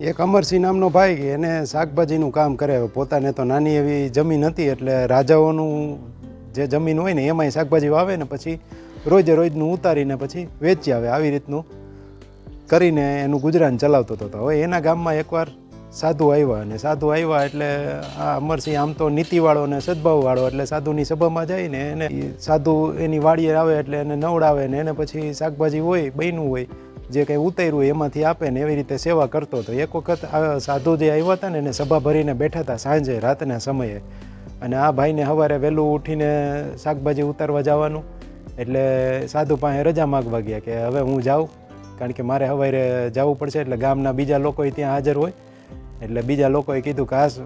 એક અમરસિંહ નામનો ભાઈ એને શાકભાજીનું કામ કરે. પોતાને તો નાની એવી જમીન હતી એટલે રાજાઓનું જે જમીન હોય ને, એમાંય શાકભાજી વાવે ને, પછી રોજે રોજનું ઉતારીને પછી વેચી આવે. આવી રીતનું કરીને એનું ગુજરાન ચલાવતો હતો. હવે એના ગામમાં એકવાર સાધુ આવ્યા અને સાધુ આવ્યા એટલે આ અમરસિંહ આમ તો નીતિવાળો ને સદભાવવાળો એટલે સાધુની સભામાં જાય ને એને સાધુ એની વાડીએ આવે એટલે એને નવડાવે ને એને પછી શાકભાજી હોય બન્યું હોય. જે કંઈ ઉતર્યું એમાંથી આપે ને એવી રીતે સેવા કરતો હતો. એક વખત સાધુ જે આવ્યા હતા ને એને સભા ભરીને બેઠા હતા સાંજે, રાતના સમયે. અને આ ભાઈને સવારે વહેલું ઉઠીને શાકભાજી ઉતારવા જવાનું. એટલે સાધુ પાસે રજા માગવા ગયા કે હવે હું જાઉં, કારણ કે મારે સવારે જવું પડશે એટલે ગામના બીજા લોકો ત્યાં હાજર હોય. એટલે બીજા લોકોએ કીધું ખાસ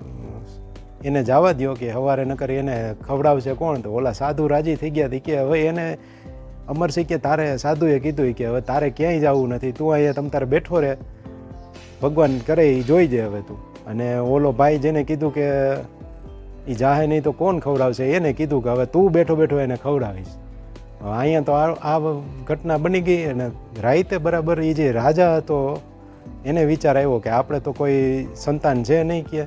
એને જવા દ્યો કે સવારે નકર એને ખવડાવશે કોણ? તો ઓલા સાધુ રાજી થઈ ગયા હતી કે હવે એને અમરસિંહ કે તારે સાધુએ કીધું કે, હવે તારે ક્યાંય જવું નથી, તું અહીંયા તમ તારે બેઠો રહે. ભગવાન કરે એ જોઈ જાય હવે તું. અને ઓલો ભાઈ જેને કીધું કે એ જાહે નહીં તો કોણ ખવડાવશે? એને કીધું કે, હવે તું બેઠો બેઠો એને ખવડાવીશ. અહીંયા તો આ ઘટના બની ગઈ અને રાઈતે બરાબર એ જે રાજા હતો, એને વિચાર આવ્યો કે આપણે તો કોઈ સંતાન છે નહીં કે.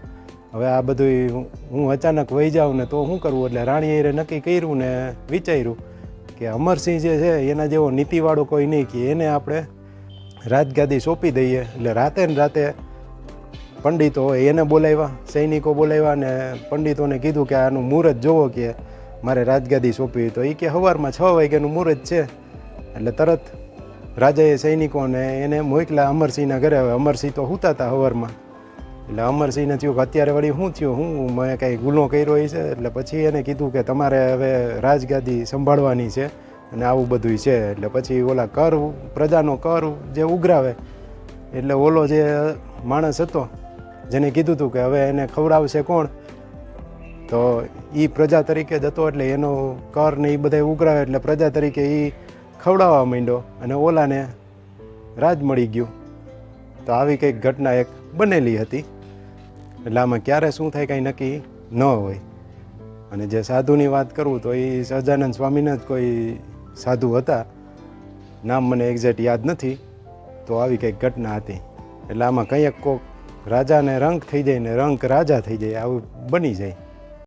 હવે આ બધું હું અચાનક વહી જાઉં ને તો શું કરવું એટલે રાણીએ નક્કી કર્યું ને વિચાર્યું. કે અમરસિંહ જે છે, એના જેવો નીતિવાળો કોઈ નહીં કે એને આપણે રાજગાદી સોંપી દઈએ. એટલે રાતે ને રાતે પંડિતો એને બોલાવ્યા, સૈનિકો બોલાવ્યા અને પંડિતોને કીધું કે આનું મુહૂર્ત જોવો કે મારે રાજગાદી સોંપવી તો. એ કે સવારમાં છ વાગ્યાનું મુહૂર્ત છે. એટલે તરત રાજાએ સૈનિકોને એને મોકલા અમરસિંહના ઘરે હવે અમરસિંહ તો સૂતા હતા સવારમાં એટલે અમરસિંહને થયું કે અત્યારે વળી શું થયું? હું મેં કંઈ ગુનો કર્યો છે? એટલે પછી એને કીધું કે તમારે હવે રાજગાદી સંભાળવાની છે અને આવું બધું છે. એટલે પછી ઓલા કર, પ્રજાનો કર જે ઉઘરાવે. એટલે ઓલો જે માણસ હતો, જેને કીધું હતું કે હવે એને ખવડાવશે કોણ? તો એ પ્રજા તરીકે જ હતો, એટલે એનો કર ને એ બધા ઉઘરાવે. એટલે પ્રજા તરીકે એ ખવડાવવા માંડ્યો અને ઓલાને રાજ મળી ગયું. તો આવી કંઈક ઘટના એક બનેલી હતી. એટલે આમાં ક્યારે શું થાય કાંઈ નક્કી ન હોય. અને જે સાધુની વાત કરું તો એ સહજાનંદ સ્વામીના જ કોઈ સાધુ હતા. નામ મને એક્ઝેક્ટ યાદ નથી. તો આવી કંઈક ઘટના હતી. એટલે આમાં કંઈક કોક રાજાને રંક થઈ જાય ને રંક રાજા થઈ જાય, આવું બની જાય.